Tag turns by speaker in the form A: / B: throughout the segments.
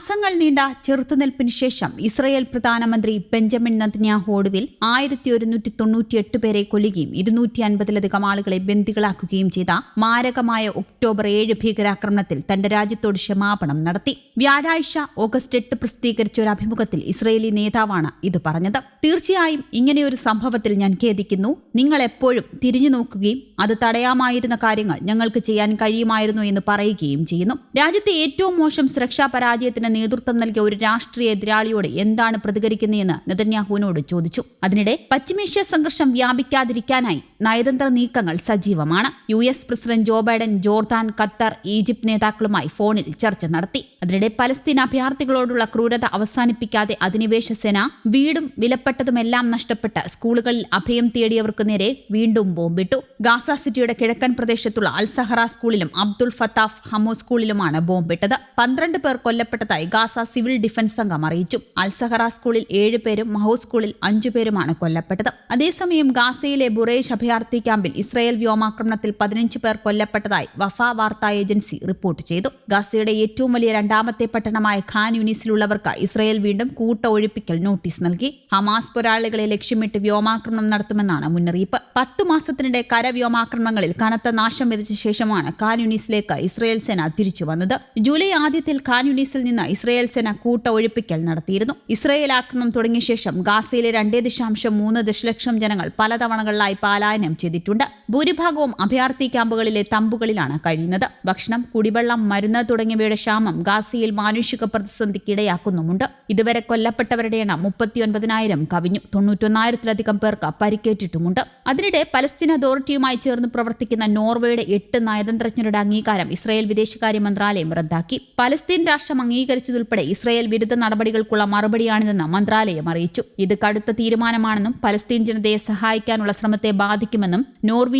A: മാസങ്ങൾ നീണ്ട ചെറുത്തുനിൽപ്പിന് ശേഷം ഇസ്രയേൽ പ്രധാനമന്ത്രി ബെഞ്ചമിൻ നദ്ന്യാഹു ഒടുവിൽ ആയിരത്തി ഒരുന്നൂറ്റി തൊണ്ണൂറ്റിയെട്ട് പേരെ കൊല്ലുകയും ഇരുന്നൂറ്റി അൻപതിലധികം ആളുകളെ ബന്ദികളാക്കുകയും ചെയ്ത മാരകമായ ഒക്ടോബർ ഏഴ് ഭീകരാക്രമണത്തിൽ തന്റെ രാജ്യത്തോട് ക്ഷമാപണം നടത്തി. വ്യാഴാഴ്ച ഓഗസ്റ്റ് എട്ട് പ്രസിദ്ധീകരിച്ച ഒരു അഭിമുഖത്തിൽ ഇസ്രയേലി നേതാവാണ് ഇത് പറഞ്ഞത്. തീർച്ചയായും ഇങ്ങനെയൊരു സംഭവത്തിൽ ഞാൻ ഖേദിക്കുന്നു. നിങ്ങൾ എപ്പോഴും തിരിഞ്ഞു നോക്കുകയും അത് തടയാമായിരുന്ന കാര്യങ്ങൾ ഞങ്ങൾക്ക് ചെയ്യാൻ കഴിയുമായിരുന്നു എന്ന് പറയുകയും ചെയ്യുന്നു. രാജ്യത്തെ ഏറ്റവും മോശം സുരക്ഷാ പരാജയത്തിന് നേതൃത്വം നൽകിയ ഒരു രാഷ്ട്രീയ എതിരാളിയോട് എന്താണ് പ്രതികരിക്കുന്നതെന്ന് നെതന്യാഹുവിനോട് ചോദിച്ചു. അതിനിടെ പശ്ചിമേഷ്യ സംഘർഷം വ്യാപിക്കാതിരിക്കാനായി നയതന്ത്ര നീക്കങ്ങൾ സജീവമാണ്. U S president Joe Biden Jordan Qatar Egypt നേതാക്കളുമായി ഫോണിൽ ചർച്ച നടത്തി. അതിനിടെ പലസ്തീൻ അഭയാർത്ഥികളോടുള്ള ക്രൂരത അവസാനിപ്പിക്കാതെ അധിനിവേശ സേന വീടും വിലപ്പെട്ടതുമെല്ലാം നഷ്ടപ്പെട്ട് സ്കൂളുകളിൽ അഭയം തേടിയവർക്ക് നേരെ വീണ്ടും ബോംബിട്ടു. ഗാസ സിറ്റിയുടെ കിഴക്കൻ പ്രദേശത്തുള്ള അൽസഹറ സ്കൂളിലും അബ്ദുൾ ഫത്താഫ് ഹമോ സ്കൂളിലുമാണ് ബോംബിട്ടത്. പന്ത്രണ്ട് പേർ കൊല്ലപ്പെട്ടതായി ഗാസ സിവിൽ ഡിഫൻസ് സംഘം അറിയിച്ചു. അൽസഹറ സ്കൂളിൽ ഏഴ് പേരും മഹോ സ്കൂളിൽ അഞ്ചു പേരുമാണ് കൊല്ലപ്പെട്ടത്. അതേസമയം ഗാസയിലെ ബുറേഷ് അഭയാർത്ഥി ക്യാമ്പിൽ ഇസ്രായേൽ വ്യോമാക്രമണത്തിൽ പതിനഞ്ച് പേർ കൊല്ലപ്പെട്ടതായി വഫ വാർത്താ ഏജൻസി റിപ്പോർട്ട് ചെയ്തു. ഗാസയുടെ ഏറ്റവും വലിയ രണ്ടാമത്തെ പട്ടണമായ ഖാൻ യൂണിസിലുള്ളവർക്ക് ഇസ്രായേൽ വീണ്ടും കൂട്ട ഒഴിപ്പിക്കൽ നോട്ടീസ് നൽകി. ഹമാസ് പോരാളികളെ ലക്ഷ്യമിട്ട് വ്യോമാക്രമണം നടത്തുമെന്നാണ് മുന്നറിയിപ്പ്. പത്തു മാസത്തിനിടെ കര വ്യോമാക്രമണങ്ങളിൽ കനത്ത നാശം വിതച്ച ശേഷമാണ് ഖാൻ യൂണിസിലേക്ക് ഇസ്രായേൽ സേന തിരിച്ചു വന്നത്. ജൂലൈ ആദ്യത്തിൽ ഖാൻ യൂണിസിൽ നിന്ന് ഇസ്രായേൽ സേന കൂട്ട ഒഴിപ്പിക്കൽ നടത്തിയിരുന്നു. ഇസ്രയേൽ ആക്രമണം തുടങ്ങിയ ശേഷം ഗാസയിലെ രണ്ടേ ദശാംശം മൂന്ന് ദശലക്ഷം ജനങ്ങൾ പലതവണകളിലായി പലായനം ചെയ്തിട്ടുണ്ട്. ഭൂരിഭാഗവും അഭയാർത്ഥി ക്യാമ്പുകളിലെ തമ്പുകളിലാണ് കഴിയുന്നത്. ഭക്ഷണം കുടിവെള്ളം മരുന്ന് തുടങ്ങിയവയുടെ ക്ഷാമം ഗാസയിൽ മാനുഷിക പ്രതിസന്ധിക്ക് ഇടയാക്കുന്നുമുണ്ട് ഇതുവരെ കൊല്ലപ്പെട്ടവരുടെ എണ്ണം മുപ്പത്തിയൊൻപതിനായിരം കവിഞ്ഞു. തൊണ്ണൂറ്റൊന്നായിരത്തിലധികം പേർക്ക് പരിക്കേറ്റിട്ടുമുണ്ട്. അതിനിടെ പലസ്തീൻ അതോറിറ്റിയുമായി ചേർന്ന് പ്രവർത്തിക്കുന്ന നോർവേയുടെ എട്ട് നയതന്ത്രജ്ഞരുടെ അംഗീകാരം ഇസ്രായേൽ വിദേശകാര്യ മന്ത്രാലയം റദ്ദാക്കി. പലസ്തീൻ രാഷ്ട്രം അംഗീകരിച്ചതുൾപ്പെടെ ഇസ്രായേൽ വിരുദ്ധ നടപടികൾക്കുള്ള മറുപടിയാണിതെന്ന് മന്ത്രാലയം അറിയിച്ചു. ഇത് കടുത്ത തീരുമാനമാണെന്നും പലസ്തീൻ ജനതയെ സഹായിക്കാനുള്ള ശ്രമത്തെ ബാധിക്കുമെന്നും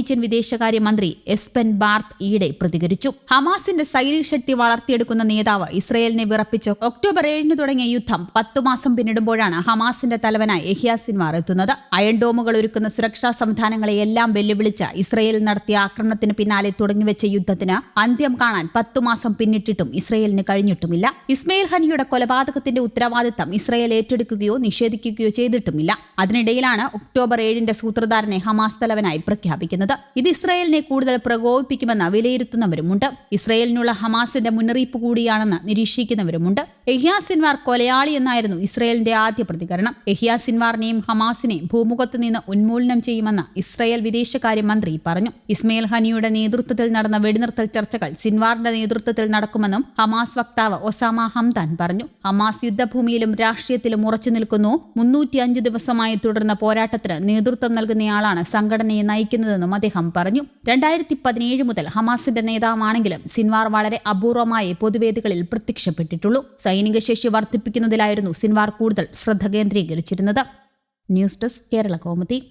A: നോർവീജിയൻ വിദേശകാര്യമന്ത്രി എസ്പെൻ ബാർത്ത് ഈടെ പ്രതികരിച്ചു. ഹമാസിന്റെ സൈനിക ശക്തി വളർത്തിയെടുക്കുന്ന നേതാവ് ഇസ്രയേലിനെ വിറപ്പിച്ച ഒക്ടോബർ ഏഴിന് തുടങ്ങിയ യുദ്ധം പത്തു മാസം പിന്നിടുമ്പോഴാണ് ഹമാസിന്റെ തലവനായി എഹിയ സിൻവാർ എത്തുന്നത്. അയൺ ഡോമുകൾ ഒരുക്കുന്ന സുരക്ഷാ സംവിധാനങ്ങളെ എല്ലാം വെല്ലുവിളിച്ച് ഇസ്രയേൽ നടത്തിയ ആക്രമണത്തിന് പിന്നാലെ തുടങ്ങിവെച്ച യുദ്ധത്തിന് അന്ത്യം കാണാൻ പത്തു മാസം പിന്നിട്ടിട്ടും ഇസ്രയേലിന് കഴിഞ്ഞിട്ടുമില്ല. ഇസ്മയിൽ ഹനിയുടെ കൊലപാതകത്തിന്റെ ഉത്തരവാദിത്തം ഇസ്രയേൽ ഏറ്റെടുക്കുകയോ നിഷേധിക്കുകയോ ചെയ്തിട്ടുമില്ല. അതിനിടയിലാണ് ഒക്ടോബർ ഏഴിന്റെ സൂത്രധാരനെ ഹമാസ് തലവനായി പ്രഖ്യാപിക്കുന്നത്. ഇത് ഇസ്രയേലിനെ കൂടുതൽ പ്രകോപിപ്പിക്കുമെന്ന് വിലയിരുത്തുന്നവരുമുണ്ട്. ഇസ്രായേലിനുള്ള ഹമാസിന്റെ മുന്നറിയിപ്പ് കൂടിയാണെന്ന് നിരീക്ഷിക്കുന്നവരുമുണ്ട്. എഹിയ സിൻവാർ കൊലയാളി എന്നായിരുന്നു ഇസ്രായേലിന്റെ ആദ്യ പ്രതികരണം. എഹിയ സിൻവാറിനെയും ഹമാസിനെയും ഭൂമുഖത്ത് നിന്ന് ഉന്മൂലനം ചെയ്യുമെന്ന് ഇസ്രായേൽ വിദേശകാര്യമന്ത്രി പറഞ്ഞു. ഇസ്മയിൽ ഹനിയുടെ നേതൃത്വത്തിൽ നടന്ന വെടിനിർത്തൽ ചർച്ചകൾ സിൻവാറിന്റെ നേതൃത്വത്തിൽ നടക്കുമെന്നും ഹമാസ് വക്താവ് ഒസാമ ഹംദാൻ പറഞ്ഞു. ഹമാസ് യുദ്ധഭൂമിയിലും രാഷ്ട്രീയത്തിലും ഉറച്ചു നിൽക്കുന്നു. മുന്നൂറ്റിയഞ്ച് ദിവസമായി തുടർന്ന പോരാട്ടത്തിന് നേതൃത്വം നൽകുന്നയാളാണ് സംഘടനയെ നയിക്കുന്നതെന്നും അദ്ദേഹം പറഞ്ഞു. രണ്ടായിരത്തി പതിനേഴ് മുതൽ ഹമാസിന്റെ നേതാവാണെങ്കിലും സിൻവാർ വളരെ അപൂർവമായി പൊതുവേദികളിൽ പ്രത്യക്ഷപ്പെട്ടിട്ടുള്ളൂ. സൈനിക ശേഷി വർദ്ധിപ്പിക്കുന്നതിലായിരുന്നു സിൻവാർ കൂടുതൽ ശ്രദ്ധ കേന്ദ്രീകരിച്ചിരുന്നത്. News desk Kerala Komathi